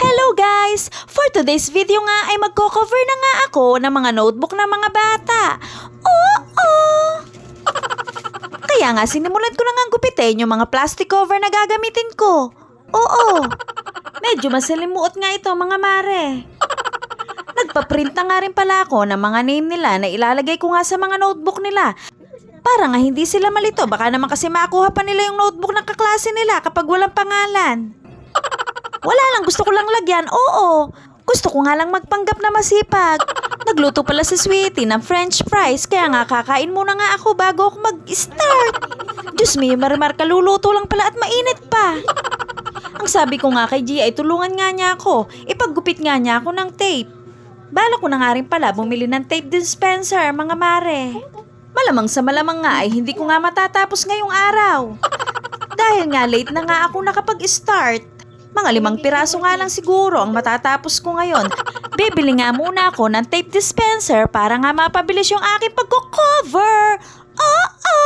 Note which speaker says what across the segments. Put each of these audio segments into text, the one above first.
Speaker 1: Hello guys! For today's video nga ay magko-cover na nga ako ng mga notebook ng mga bata. Oo! Kaya nga sinimulan ko na nga gupitin yung mga plastic cover na gagamitin ko. Oo! Medyo masalimuot nga ito mga mare. Nagpa-print na nga rin pala ako ng mga name nila na ilalagay ko nga sa mga notebook nila. Para nga hindi sila malito, baka naman kasi makuha pa nila yung notebook ng kaklase nila kapag walang pangalan. Wala lang, gusto ko lang lagyan, oo. Gusto ko nga lang magpanggap na masipag. Nagluto pala si Sweetie ng french fries, kaya nga kakain muna nga ako bago ako mag-start. Diyos me, marimar kaluluto lang pala at mainit pa. Ang sabi ko nga kay Gia tulungan nga niya ako. Ipaggupit nga niya ako ng tape. Bala ko na nga rin pala bumili ng tape dispenser, mga mare. Malamang sa malamang nga ay hindi ko nga matatapos ngayong araw. Dahil nga late na nga ako nakapag-start. Mga limang piraso nga lang siguro ang matatapos ko ngayon. Bibili nga muna ako ng tape dispenser para nga mapabilis yung aking pagko-cover. Oo!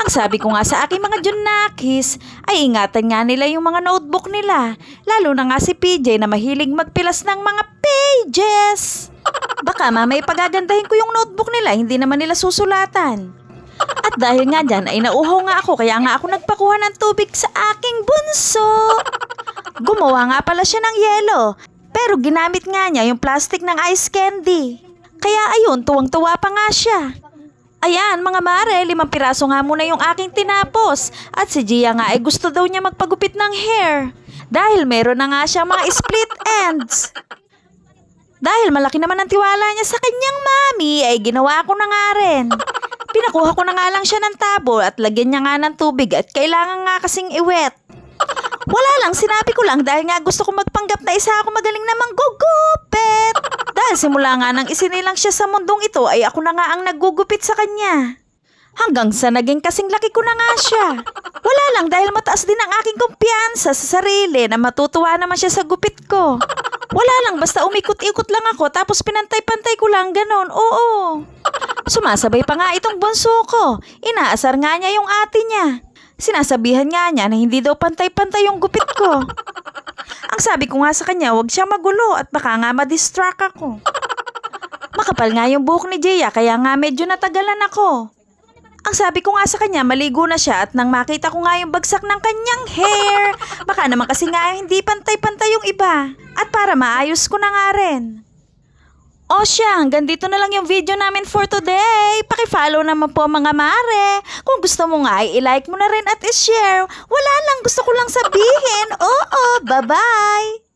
Speaker 1: Ang sabi ko nga sa aking mga Junakis, ay ingatan nga nila yung mga notebook nila. Lalo na nga si PJ na mahilig magpilas ng mga pages. Baka mamay pagagandahin ko yung notebook nila, hindi naman nila susulatan. At dahil nga dyan ay nauhaw nga ako kaya nga ako nagpakuha ng tubig sa aking bunso. Gumawa nga pala siya ng yelo, pero ginamit nga niya yung plastic ng ice candy. Kaya ayun, tuwang-tuwa pa nga siya. Ayan, mga mare, limang piraso nga muna yung aking tinapos. At si Gia nga ay gusto daw niya magpagupit ng hair. Dahil meron na nga siyang mga split ends. Dahil malaki naman ang tiwala niya sa kanyang mami, ay ginawa ko na nga rin. Pinakuha ko na nga lang siya ng tabo at lagyan niya nga ng tubig at kailangan nga kasing iwet. Wala lang, sinabi ko lang dahil nga gusto ko magpanggap na isa ako magaling na manggugupit. Dahil simula nga nang isinilang siya sa mundong ito ay ako na nga ang naggugupit sa kanya. Hanggang sa naging kasing laki ko na nga siya. Wala lang dahil mataas din ang aking kumpiyansa sa sarili na matutuwa naman siya sa gupit ko. Wala lang basta umikot-ikot lang ako tapos pinantay-pantay ko lang ganon, oo. Sumasabay pa nga itong bunso ko. Inaasar nga niya yung ate niya. Sinasabihan nga niya na hindi daw pantay-pantay yung gupit ko. Ang sabi ko nga sa kanya, huwag siya magulo at baka nga ma-distract ako. Makapal nga yung buhok ni Jaya kaya nga medyo natagalan ako. Ang sabi ko nga sa kanya, maligo na siya at nang makita ko nga yung bagsak ng kanyang hair, baka naman kasi nga hindi pantay-pantay yung iba. At para maayos ko na nga rin. O siya, hanggang dito na lang yung video namin for today. Pakifollow naman po mga mare. Kung gusto mo nga, i-like mo na rin at i-share. Wala lang, gusto ko lang sabihin. Oo, bye-bye!